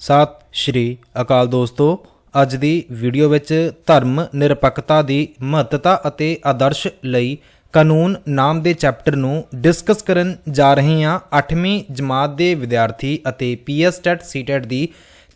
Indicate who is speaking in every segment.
Speaker 1: ਸਤਿ ਸ਼੍ਰੀ ਅਕਾਲ ਦੋਸਤੋ, ਅੱਜ ਦੀ ਵੀਡੀਓ ਵਿੱਚ ਧਰਮ ਨਿਰਪੱਖਤਾ ਦੀ ਮਹੱਤਤਾ ਅਤੇ ਆਦਰਸ਼ ਲਈ ਕਾਨੂੰਨ ਨਾਮ ਦੇ ਚੈਪਟਰ ਨੂੰ ਡਿਸਕਸ ਕਰਨ ਜਾ ਰਹੇ ਹਾਂ 8ਵੀਂ ਜਮਾਤ ਦੇ ਵਿਦਿਆਰਥੀ ਅਤੇ ਪੀਐਸ ਟੈਟ ਸੀਟੈਟ ਦੀ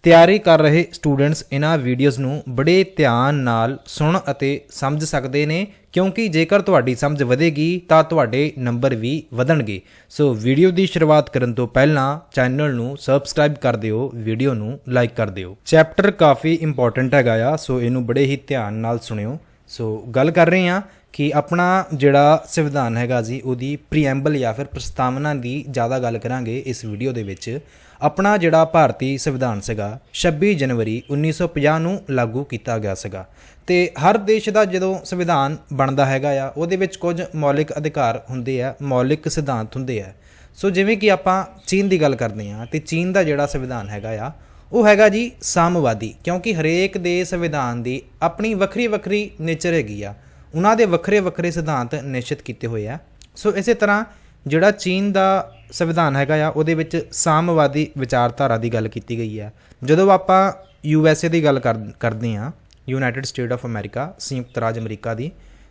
Speaker 1: ਤਿਆਰੀ ਕਰ ਰਹੇ ਸਟੂਡੈਂਟਸ ਇਹਨਾਂ ਵੀਡੀਓਜ਼ ਨੂੰ ਬੜੇ ਧਿਆਨ ਨਾਲ ਸੁਣ ਅਤੇ ਸਮਝ ਸਕਦੇ ਨੇ, ਕਿਉਂਕਿ ਜੇਕਰ ਤੁਹਾਡੀ ਸਮਝ ਵਧੇਗੀ ਤਾਂ ਤੁਹਾਡੇ ਨੰਬਰ ਵੀ ਵਧਣਗੇ। ਸੋ ਵੀਡੀਓ ਦੀ ਸ਼ੁਰੂਆਤ ਕਰਨ ਤੋਂ ਪਹਿਲਾਂ ਚੈਨਲ ਨੂੰ ਸਬਸਕ੍ਰਾਈਬ ਕਰ ਦਿਓ ਵੀਡੀਓ ਨੂੰ ਲਾਈਕ ਕਰ ਦਿਓ। ਚੈਪਟਰ ਕਾਫੀ ਇੰਪੋਰਟੈਂਟ ਹੈਗਾ ਆ, ਸੋ ਇਹਨੂੰ ਬੜੇ ਹੀ ਧਿਆਨ ਨਾਲ ਸੁਣਿਓ। ਸੋ ਗੱਲ ਕਰ ਰਹੇ ਹਾਂ ਕਿ ਆਪਣਾ ਜਿਹੜਾ ਸੰਵਿਧਾਨ ਹੈਗਾ ਜੀ, ਉਹਦੀ ਪ੍ਰੀਐਂਬਲ ਜਾਂ ਫਿਰ ਪ੍ਰਸਤਾਵਨਾ ਦੀ ਜ਼ਿਆਦਾ ਗੱਲ ਕਰਾਂਗੇ ਇਸ ਵੀਡੀਓ ਦੇ ਵਿੱਚ। ਆਪਣਾ ਜਿਹੜਾ ਭਾਰਤੀ ਸੰਵਿਧਾਨ ਸੀਗਾ 26 ਜਨਵਰੀ 1950 ਨੂੰ ਲਾਗੂ ਕੀਤਾ ਗਿਆ ਸੀਗਾ। ਤੇ ਹਰ ਦੇਸ਼ ਦਾ ਜਦੋਂ ਸੰਵਿਧਾਨ ਬਣਦਾ ਹੈਗਾ ਆ, ਉਹਦੇ ਵਿੱਚ ਕੁਝ ਮੌਲਿਕ ਅਧਿਕਾਰ ਹੁੰਦੇ ਆ, ਮੌਲਿਕ ਸਿਧਾਂਤ ਹੁੰਦੇ ਆ। ਸੋ ਜਿਵੇਂ ਕਿ ਆਪਾਂ ਚੀਨ ਦੀ ਗੱਲ ਕਰਦੇ ਆ ਤੇ ਚੀਨ ਦਾ ਜਿਹੜਾ ਸੰਵਿਧਾਨ ਹੈਗਾ ਆ, ਉਹ ਹੈਗਾ ਜੀ ਸਾਮਵਾਦੀ, ਕਿਉਂਕਿ ਹਰੇਕ ਦੇ ਸੰਵਿਧਾਨ ਦੀ ਆਪਣੀ ਵੱਖਰੀ ਵੱਖਰੀ ਨੇਚਰ ਹੈਗੀ ਆ। ਉਹਨਾਂ ਦੇ ਵੱਖਰੇ ਵੱਖਰੇ ਸਿਧਾਂਤ ਨਿਸ਼ਚਿਤ ਕੀਤੇ ਹੋਏ ਆ। ਸੋ ਇਸੇ ਤਰ੍ਹਾਂ ਜਿਹੜਾ ਚੀਨ ਦਾ ਸੰਵਿਧਾਨ ਹੈਗਾ ਆ, ਉਹਦੇ ਵਿੱਚ ਸਾਮਵਾਦੀ ਵਿਚਾਰਧਾਰਾ ਦੀ ਗੱਲ ਕੀਤੀ ਗਈ ਹੈ ਜਦੋਂ ਆਪਾਂ ਯੂ ਐਸ ਏ ਦੀ ਗੱਲ ਕਰ- ਕਰਦੇ ਆ ਯੂਨਾਈਟਿਡ ਸਟੇਟ ਆਫ ਅਮਰੀਕਾ, ਸੰਯੁਕਤ ਰਾਜ ਅਮਰੀਕਾ ਦੀ,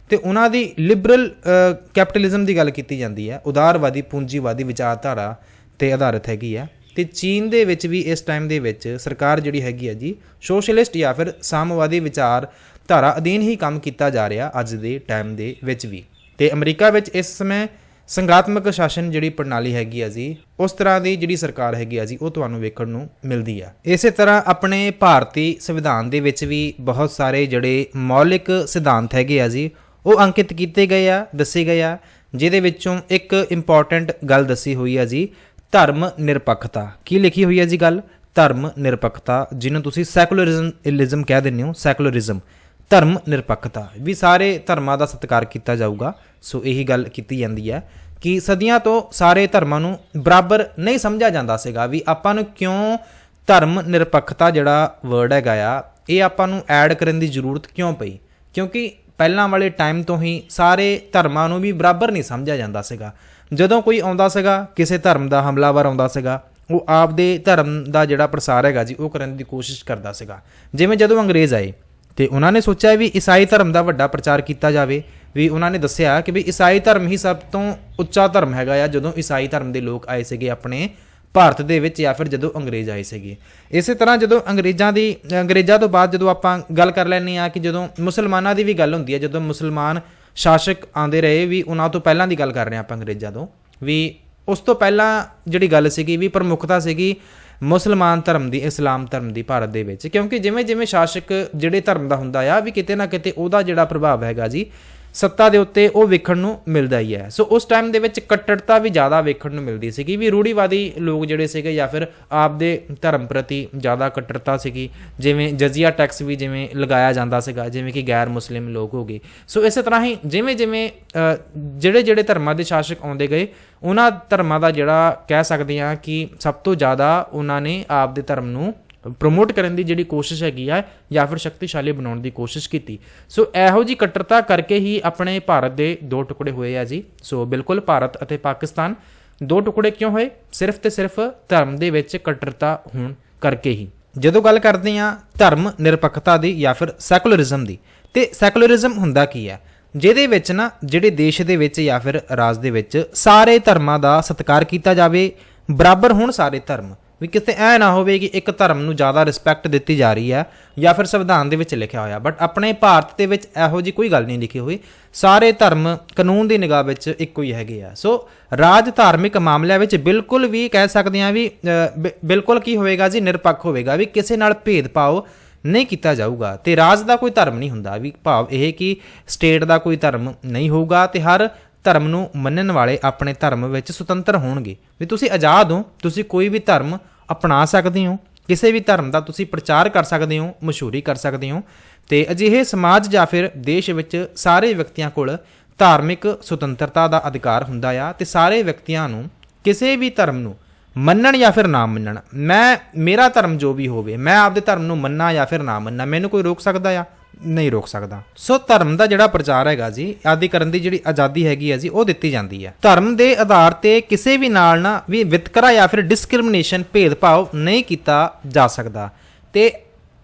Speaker 1: ਤੇ ਉਹਨਾਂ ਦੀ ਲਿਬਰਲ ਕੈਪੀਟਲਿਜ਼ਮ ਦੀ ਗੱਲ ਕੀਤੀ ਜਾਂਦੀ ਹੈ ਉਦਾਰਵਾਦੀ, ਪੂੰਜੀਵਾਦੀ ਵਿਚਾਰਧਾਰਾ ਤੇ ਆਧਾਰਿਤ ਹੈਗੀ ਹੈ ਤੇ ਚੀਨ ਦੇ ਵਿੱਚ ਵੀ ਇਸ ਟਾਈਮ ਦੇ ਵਿੱਚ ਸਰਕਾਰ ਜਿਹੜੀ ਹੈਗੀ ਹੈ ਜੀ, ਸੋਸ਼ਲਿਸਟ ਜਾਂ ਫਿਰ ਸਾਮਵਾਦੀ ਵਿਚਾਰ ਧਾਰਾ ਅਧੀਨ ਹੀ ਕੰਮ ਕੀਤਾ ਜਾ ਰਿਹਾ ਅੱਜ ਦੇ ਟਾਈਮ ਦੇ ਵਿੱਚ ਵੀ। ਤੇ ਅਮਰੀਕਾ ਵਿੱਚ ਇਸ ਸਮੇਂ ਸੰਘਾਤਮਕ ਸ਼ਾਸਨ ਜਿਹੜੀ ਪ੍ਰਣਾਲੀ ਹੈਗੀ ਆ ਜੀ, ਉਸ ਤਰ੍ਹਾਂ ਦੀ ਜਿਹੜੀ ਸਰਕਾਰ ਹੈਗੀ ਆ ਜੀ, ਉਹ ਤੁਹਾਨੂੰ ਵੇਖਣ ਨੂੰ ਮਿਲਦੀ ਆ। ਇਸੇ ਤਰ੍ਹਾਂ ਆਪਣੇ ਭਾਰਤੀ ਸੰਵਿਧਾਨ ਦੇ ਵਿੱਚ ਵੀ ਬਹੁਤ ਸਾਰੇ ਜਿਹੜੇ ਮੌਲਿਕ ਸਿਧਾਂਤ ਹੈਗੇ ਆ ਜੀ, ਉਹ ਅੰਕਿਤ ਕੀਤੇ ਗਏ ਆ, ਦੱਸੇ ਗਏ ਆ, ਜਿਹਦੇ ਵਿੱਚੋਂ ਇੱਕ ਇੰਪੋਰਟੈਂਟ ਗੱਲ ਦੱਸੀ ਹੋਈ ਆ ਜੀ, ਧਰਮ ਨਿਰਪੱਖਤਾ। ਕੀ ਲਿਖੀ ਹੋਈ ਹੈ ਜੀ ਗੱਲ? ਧਰਮ ਨਿਰਪੱਖਤਾ, ਜਿਹਨੂੰ ਤੁਸੀਂ ਸੈਕੂਲਰਿਜ਼ਮ ਇਲਿਜ਼ਮ ਕਹਿ ਦਿੰਦੇ ਹੋ ਸੈਕੂਲਰਿਜ਼ਮ ਧਰਮ ਨਿਰਪੱਖਤਾ, ਵੀ ਸਾਰੇ ਧਰਮਾਂ ਦਾ ਸਤਿਕਾਰ ਕੀਤਾ ਜਾਊਗਾ। ਸੋ ਇਹੀ ਗੱਲ ਕੀਤੀ ਜਾਂਦੀ ਹੈ ਕਿ ਸਦੀਆਂ ਤੋਂ ਸਾਰੇ ਧਰਮਾਂ ਨੂੰ ਬਰਾਬਰ ਨਹੀਂ ਸਮਝਿਆ ਜਾਂਦਾ ਸੀਗਾ ਵੀ ਆਪਾਂ ਨੂੰ ਕਿਉਂ ਧਰਮ ਨਿਰਪੱਖਤਾ ਜਿਹੜਾ ਵਰਡ ਹੈਗਾ ਆ, ਇਹ ਆਪਾਂ ਨੂੰ ਐਡ ਕਰਨ ਦੀ ਜ਼ਰੂਰਤ ਕਿਉਂ ਪਈ? ਕਿਉਂਕਿ ਪਹਿਲਾਂ ਵਾਲੇ ਟਾਈਮ ਤੋਂ ਹੀ ਸਾਰੇ ਧਰਮਾਂ ਨੂੰ ਵੀ ਬਰਾਬਰ ਨਹੀਂ ਸਮਝਿਆ ਜਾਂਦਾ ਸੀਗਾ। ਜਦੋਂ ਕੋਈ ਆਉਂਦਾ ਸੀਗਾ, ਕਿਸੇ ਧਰਮ ਦਾ ਹਮਲਾਵਰ ਆਉਂਦਾ ਸੀਗਾ, ਉਹ ਆਪਦੇ ਧਰਮ ਦਾ ਜਿਹੜਾ ਪ੍ਰਸਾਰ ਹੈਗਾ ਜੀ, ਉਹ ਕਰਨ ਦੀ ਕੋਸ਼ਿਸ਼ ਕਰਦਾ ਸੀਗਾ। ਜਿਵੇਂ ਜਦੋਂ ਅੰਗਰੇਜ਼ ਆਏ ਤੇ ਉਹਨਾਂ ਨੇ ਸੋਚਿਆ ਵੀ ਈਸਾਈ ਧਰਮ ਦਾ ਵੱਡਾ ਪ੍ਰਚਾਰ ਕੀਤਾ ਜਾਵੇ, ਵੀ ਉਹਨਾਂ ਨੇ ਦੱਸਿਆ ਕਿ ਵੀ ਈਸਾਈ ਧਰਮ ਹੀ ਸਭ ਤੋਂ ਉੱਚਾ ਧਰਮ ਹੈਗਾ ਆ, ਜਦੋਂ ਈਸਾਈ ਧਰਮ ਦੇ ਲੋਕ ਆਏ ਸੀਗੇ ਆਪਣੇ ਭਾਰਤ ਦੇ ਵਿੱਚ ਜਾਂ ਫਿਰ ਜਦੋਂ ਅੰਗਰੇਜ਼ ਆਏ ਸੀਗੇ। ਇਸੇ ਤਰ੍ਹਾਂ ਜਦੋਂ ਅੰਗਰੇਜ਼ਾਂ ਦੀ, ਅੰਗਰੇਜ਼ਾਂ ਤੋਂ ਬਾਅਦ ਜਦੋਂ ਆਪਾਂ ਗੱਲ ਕਰ ਲੈਂਦੇ ਆ ਕਿ ਜਦੋਂ ਮੁਸਲਮਾਨਾਂ ਦੀ ਵੀ ਗੱਲ ਹੁੰਦੀ ਹੈ, ਜਦੋਂ ਮੁਸਲਮਾਨ ਸ਼ਾਸਕ ਆਂਦੇ ਰਹੇ, ਵੀ ਉਹਨਾਂ ਤੋਂ ਪਹਿਲਾਂ ਦੀ ਗੱਲ ਕਰ ਰਹੇ ਹਾਂ ਆਪਾਂ ਅੰਗਰੇਜ਼ਾਂ ਤੋਂ, ਵੀ ਉਸ ਤੋਂ ਪਹਿਲਾਂ ਜਿਹੜੀ ਗੱਲ ਸੀਗੀ, ਵੀ ਪ੍ਰਮੁੱਖਤਾ ਸੀਗੀ ਮੁਸਲਮਾਨ ਧਰਮ ਦੀ, ਇਸਲਾਮ ਧਰਮ ਦੀ ਭਾਰਤ ਦੇ ਵਿੱਚ। ਕਿਉਂਕਿ ਜਿਵੇਂ ਜਿਵੇਂ ਸ਼ਾਸਕ ਜਿਹੜੇ ਧਰਮ ਦਾ ਹੁੰਦਾ ਆ, ਵੀ ਕਿਤੇ ਨਾ ਕਿਤੇ ਉਹਦਾ ਜਿਹੜਾ ਪ੍ਰਭਾਵ ਹੈਗਾ ਜੀ ਸੱਤਾ ਦੇ ਉੱਤੇ ਉਹ ਵੇਖਣ ਨੂੰ ਮਿਲਦਾ ਹੀ ਹੈ। ਸੋ ਉਸ ਟਾਈਮ ਦੇ ਵਿੱਚ ਕੱਟੜਤਾ ਵੀ ਜ਼ਿਆਦਾ ਵੇਖਣ ਨੂੰ ਮਿਲਦੀ ਸੀਗੀ। ਵੀ ਰੂੜੀਵਾਦੀ ਲੋਕ ਜਿਹੜੇ ਸੀਗੇ ਜਾਂ ਫਿਰ ਆਪਦੇ ਧਰਮ ਪ੍ਰਤੀ ਜ਼ਿਆਦਾ ਕੱਟੜਤਾ ਸੀਗੀ। ਜਿਵੇਂ ਜਜ਼ੀਆ ਟੈਕਸ ਵੀ ਜਿਵੇਂ ਲਗਾਇਆ ਜਾਂਦਾ ਸੀਗਾ, ਜਿਵੇਂ ਕਿ ਗੈਰ ਮੁਸਲਿਮ ਲੋਕ ਹੋ ਗਏ। ਸੋ ਇਸੇ ਤਰ੍ਹਾਂ ਹੀ ਜਿਵੇਂ ਜਿਵੇਂ ਜਿਹੜੇ ਜਿਹੜੇ ਧਰਮਾਂ ਦੇ ਸ਼ਾਸਕ ਆਉਂਦੇ ਗਏ, ਉਹਨਾਂ ਧਰਮਾਂ ਦਾ ਜਿਹੜਾ ਕਹਿ ਸਕਦੇ ਆ ਕਿ ਸਭ ਤੋਂ ਜ਼ਿਆਦਾ ਉਹਨਾਂ ਨੇ ਆਪਦੇ ਧਰਮ ਨੂੰ ਪ੍ਰਮੋਟ ਕਰਨ ਦੀ ਜਿਹੜੀ ਕੋਸ਼ਿਸ਼ ਹੈਗੀ ਆ ਜਾਂ ਫਿਰ ਸ਼ਕਤੀਸ਼ਾਲੀ ਬਣਾਉਣ ਦੀ ਕੋਸ਼ਿਸ਼ ਕੀਤੀ। ਸੋ ਇਹੋ ਜੀ ਕੱਟਰਤਾ ਕਰਕੇ ਹੀ ਆਪਣੇ ਭਾਰਤ ਦੇ ਦੋ ਟੁਕੜੇ ਹੋਏ ਆ ਜੀ। ਸੋ ਬਿਲਕੁਲ ਭਾਰਤ ਅਤੇ ਪਾਕਿਸਤਾਨ ਦੋ ਟੁਕੜੇ ਕਿਉਂ ਹੋਏ? ਸਿਰਫ ਤੇ ਸਿਰਫ ਧਰਮ ਦੇ ਵਿੱਚ ਕੱਟਰਤਾ ਹੋਣ ਕਰਕੇ ਹੀ। ਜਦੋਂ ਗੱਲ ਕਰਦੇ ਆ ਧਰਮ ਨਿਰਪੱਖਤਾ ਦੀ ਜਾਂ ਫਿਰ ਸੈਕੂਲਰਿਜ਼ਮ ਦੀ, ਤੇ ਸੈਕੂਲਰਿਜ਼ਮ ਹੁੰਦਾ ਕੀ ਹੈ? ਜਿਹਦੇ ਵਿੱਚ ਨਾ, ਜਿਹੜੇ ਦੇਸ਼ ਦੇ ਵਿੱਚ ਜਾਂ ਫਿਰ ਰਾਜ ਦੇ ਵਿੱਚ ਸਾਰੇ ਧਰਮਾਂ ਦਾ ਸਤਿਕਾਰ ਕੀਤਾ ਜਾਵੇ, ਬਰਾਬਰ ਹੋਣ ਸਾਰੇ ਧਰਮ। ਵੀ ਕਿਤੇ ਐ ਨਾ ਹੋਵੇ ਕਿ ਇੱਕ ਧਰਮ ਨੂੰ ਜ਼ਿਆਦਾ ਰਿਸਪੈਕਟ ਦਿੱਤੀ ਜਾ ਰਹੀ ਹੈ ਜਾਂ ਫਿਰ ਸੰਵਿਧਾਨ ਦੇ ਵਿੱਚ ਲਿਖਿਆ ਹੋਇਆ। ਬਟ ਆਪਣੇ ਭਾਰਤ ਦੇ ਵਿੱਚ ਇਹੋ ਜੀ ਕੋਈ ਗੱਲ ਨਹੀਂ ਲਿਖੀ ਹੋਈ। ਸਾਰੇ ਧਰਮ ਕਾਨੂੰਨ ਦੀ ਨਿਗਾਹ ਵਿੱਚ ਇੱਕੋ ਹੀ ਹੈਗੇ ਆ। ਸੋ ਰਾਜ ਧਾਰਮਿਕ ਮਾਮਲਿਆਂ ਵਿੱਚ ਬਿਲਕੁਲ ਵੀ ਕਹਿ ਸਕਦੇ ਆ ਵੀ ਅ, ਬਿਲਕੁਲ ਕੀ ਹੋਵੇਗਾ ਜੀ? ਨਿਰਪੱਖ ਹੋਵੇਗਾ ਵੀ ਕਿਸੇ ਨਾਲ ਭੇਦਭਾਵ ਨਹੀਂ ਕੀਤਾ ਜਾਊਗਾ। ਤੇ ਰਾਜ ਦਾ ਕੋਈ ਧਰਮ ਨਹੀਂ ਹੁੰਦਾ ਵੀ ਭਾਵ ਇਹ ਕਿ ਸਟੇਟ ਦਾ ਕੋਈ ਧਰਮ ਨਹੀਂ ਹੋਊਗਾ ਤੇ ਹਰ ਧਰਮ ਨੂੰ ਮੰਨਣ ਵਾਲੇ ਆਪਣੇ ਧਰਮ ਵਿੱਚ ਸੁਤੰਤਰ ਹੋਣਗੇ। ਵੀ ਤੁਸੀਂ ਆਜ਼ਾਦ ਹੋ ਤੁਸੀਂ ਕੋਈ ਵੀ ਧਰਮ ਅਪਣਾ ਸਕਦੇ ਹੋ, ਕਿਸੇ ਵੀ ਧਰਮ ਦਾ ਤੁਸੀਂ ਪ੍ਰਚਾਰ ਕਰ ਸਕਦੇ ਹੋ, ਮਸ਼ਹੂਰੀ ਕਰ ਸਕਦੇ ਹੋ, ਤੇ ਅਜਿਹੇ ਸਮਾਜ ਜਾਂ ਫਿਰ ਦੇਸ਼ ਵਿੱਚ ਸਾਰੇ ਵਿਅਕਤੀਆਂ ਕੋਲ ਧਾਰਮਿਕ ਸੁਤੰਤਰਤਾ ਦਾ ਅਧਿਕਾਰ ਹੁੰਦਾ ਆ, ਤੇ ਸਾਰੇ ਵਿਅਕਤੀਆਂ ਨੂੰ ਕਿਸੇ ਵੀ ਧਰਮ ਨੂੰ ਮੰਨਣ ਜਾਂ ਫਿਰ ਨਾ ਮੰਨਣ। ਮੈਂ, ਮੇਰਾ ਧਰਮ ਜੋ ਵੀ ਹੋਵੇ, ਮੈਂ ਆਪਦੇ ਧਰਮ ਨੂੰ ਮੰਨਾਂ ਜਾਂ ਫਿਰ ਨਾ ਮੰਨਾਂ, ਮੈਨੂੰ ਕੋਈ ਰੋਕ ਸਕਦਾ ਆ? ਨਹੀਂ ਰੋਕ ਸਕਦਾ। ਸੋ ਧਰਮ ਦਾ ਜਿਹੜਾ ਪ੍ਰਚਾਰ ਹੈਗਾ ਜੀ, ਆਦਿ ਕਰਨ ਦੀ ਜਿਹੜੀ ਆਜ਼ਾਦੀ ਹੈਗੀ ਹੈ ਜੀ, ਉਹ ਦਿੱਤੀ ਜਾਂਦੀ ਹੈ। ਧਰਮ ਦੇ ਆਧਾਰ ਤੇ ਕਿਸੇ ਵੀ ਨਾਲ ਨਾ ਵੀ ਵਿਤਕਰਾ ਜਾਂ ਫਿਰ ਡਿਸਕ੍ਰਿਮੀਨੇਸ਼ਨ ਭੇਦਭਾਵ ਨਹੀਂ ਕੀਤਾ ਜਾ ਸਕਦਾ। ਤੇ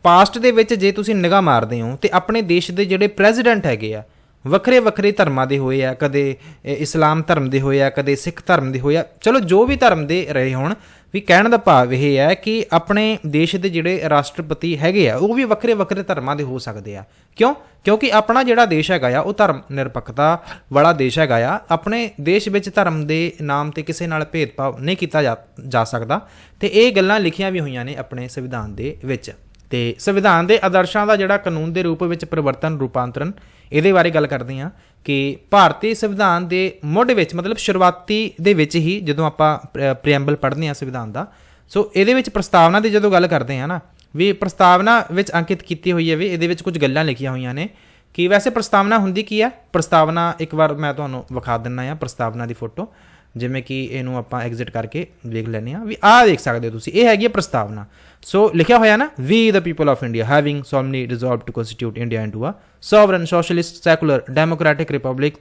Speaker 1: ਪਾਸਟ ਦੇ ਵਿੱਚ ਜੇ ਤੁਸੀਂ ਨਿਗਾਹ ਮਾਰਦੇ ਹੋ, ਤੇ ਆਪਣੇ ਦੇਸ਼ ਦੇ ਜਿਹੜੇ ਪ੍ਰੈਜ਼ੀਡੈਂਟ ਹੈਗੇ ਆ, ਵੱਖਰੇ ਵੱਖਰੇ ਧਰਮਾਂ ਦੇ ਹੋਏ ਆ, ਕਦੇ ਇਸਲਾਮ ਧਰਮ ਦੇ ਹੋਏ ਆ, ਕਦੇ ਸਿੱਖ ਧਰਮ ਦੇ ਹੋਏ ਆ, ਚਲੋ ਜੋ ਵੀ ਧਰਮ ਦੇ ਰਹੇ ਹੋਣ ਵੀ ਕਹਿਣ ਦਾ ਭਾਵ ਇਹ ਹੈ ਕਿ ਆਪਣੇ ਦੇਸ਼ ਦੇ ਜਿਹੜੇ ਰਾਸ਼ਟਰਪਤੀ ਹੈਗੇ ਆ, ਉਹ ਵੀ ਵੱਖਰੇ ਵੱਖਰੇ ਧਰਮਾਂ ਦੇ ਹੋ ਸਕਦੇ ਆ। ਕਿਉਂ? ਕਿਉਂਕਿ ਆਪਣਾ ਜਿਹੜਾ ਦੇਸ਼ ਹੈਗਾ ਆ, ਉਹ ਧਰਮ ਨਿਰਪੱਖਤਾ ਵਾਲਾ ਦੇਸ਼ ਹੈਗਾ ਆ। ਆਪਣੇ ਦੇਸ਼ ਵਿੱਚ ਧਰਮ ਦੇ ਨਾਮ ਤੇ ਕਿਸੇ ਨਾਲ ਭੇਦਭਾਵ ਨਹੀਂ ਕੀਤਾ ਜਾ- ਸਕਦਾ। ਤੇ ਇਹ ਗੱਲਾਂ ਲਿਖੀਆਂ ਵੀ ਹੋਈਆਂ ਨੇ ਆਪਣੇ ਸੰਵਿਧਾਨ ਦੇ ਵਿੱਚ। ਤੇ ਸੰਵਿਧਾਨ ਦੇ ਆਦਰਸ਼ਾਂ ਦਾ ਜਿਹੜਾ ਕਾਨੂੰਨ ਦੇ ਰੂਪ ਵਿੱਚ ਪਰਿਵਰਤਨ, ਰੂਪਾਂਤਰਨ ਇਹਦੇ ਬਾਰੇ ਗੱਲ ਕਰਦੇ ਹਾਂ ਕਿ ਭਾਰਤੀ ਸੰਵਿਧਾਨ ਦੇ ਮੁੱਢ ਵਿੱਚ, ਮਤਲਬ ਸ਼ੁਰੂਆਤੀ ਦੇ ਵਿੱਚ ਹੀ ਜਦੋਂ ਆਪਾਂ ਪ੍ਰੀਐਮਬਲ ਪੜ੍ਹਦੇ ਹਾਂ ਸੰਵਿਧਾਨ ਦਾ, ਸੋ ਇਹਦੇ ਵਿੱਚ ਪ੍ਰਸਤਾਵਨਾ ਦੀ ਜਦੋਂ ਗੱਲ ਕਰਦੇ ਹਾਂ ਨਾ, ਵੀ ਪ੍ਰਸਤਾਵਨਾ ਵਿੱਚ ਅੰਕਿਤ ਕੀਤੀ ਹੋਈ ਹੈ ਵੀ ਇਹਦੇ ਵਿੱਚ ਕੁਝ ਗੱਲਾਂ ਲਿਖੀਆਂ ਹੋਈਆਂ ਨੇ, ਕਿ ਵੈਸੇ ਪ੍ਰਸਤਾਵਨਾ ਹੁੰਦੀ ਕੀ ਹੈ ਪ੍ਰਸਤਾਵਨਾ ਇੱਕ ਵਾਰ ਮੈਂ ਤੁਹਾਨੂੰ ਵਿਖਾ ਦਿੰਨਾ ਆ ਪ੍ਰਸਤਾਵਨਾ ਦੀ ਫੋਟੋ। ਜਿਵੇਂ ਕਿ ਇਹਨੂੰ ਆਪਾਂ ਐਗਜ਼ਿਟ ਕਰਕੇ ਵੇਖ ਲੈਂਦੇ ਆ ਵੀ ਆਹ ਦੇਖ ਸਕਦੇ ਹੋ ਤੁਸੀਂ ਇਹ ਹੈਗੀ ਹੈ ਪ੍ਰਸਤਾਵਨਾ ਸੋ ਲਿਖਿਆ ਹੋਇਆ ਨਾ ਵੀ the people of india having solemnly resolved to constitute india into a sovereign socialist secular democratic republic